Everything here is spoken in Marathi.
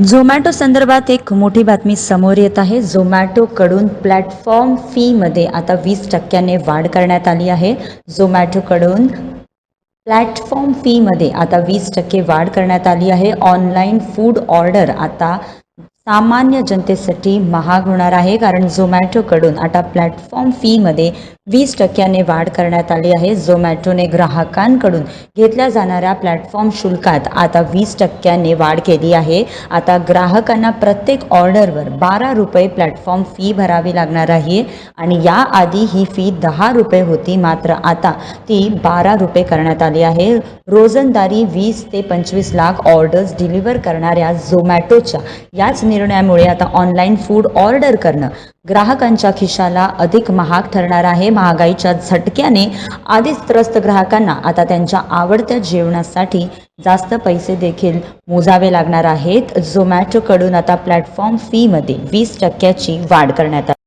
झोमॅटो संदर्भात एक मोठी बातमी समोर येत आहे. झोमॅटोकडून प्लॅटफॉर्म फीमध्ये आता वीस टक्क्याने वाढ करण्यात आली आहे. झोमॅटोकडून प्लॅटफॉर्म फीमध्ये आता वीस टक्के वाढ करण्यात आली आहे. ऑनलाईन फूड ऑर्डर आता सामान्य जनतेसाठी महाग होणार आहे कारण झोमॅटोकडून आता प्लॅटफॉर्म फीमध्ये वीस टक्क्याने वाढ करण्यात आली आहे. झोमॅटोने ग्राहकांकडून घेतल्या जाणाऱ्या प्लॅटफॉर्म शुल्कात आता वीस टक्क्याने वाढ केली आहे. आता ग्राहकांना प्रत्येक ऑर्डरवर बारा रुपये प्लॅटफॉर्म फी भरावी लागणार आहे आणि याआधी ही फी दहा रुपये होती मात्र आता ती बारा रुपये करण्यात आली आहे. रोजंदारी वीस ते पंचवीस लाख ऑर्डर्स डिलिव्हर करणाऱ्या झोमॅटोच्या याच निर्णयामुळे आता ऑनलाईन फूड ऑर्डर करणं ग्राहकांच्या खिशाला अधिक महाग ठरणार आहे. महागाईच्या झटक्याने आधीच त्रस्त ग्राहकांना आता त्यांच्या आवडत्या जेवणासाठी जास्त पैसे देखील मोजावे लागणार आहेत. झोमॅटोकडून आता प्लॅटफॉर्म फीमध्ये वीस टक्क्याची वाढ करण्यात आली.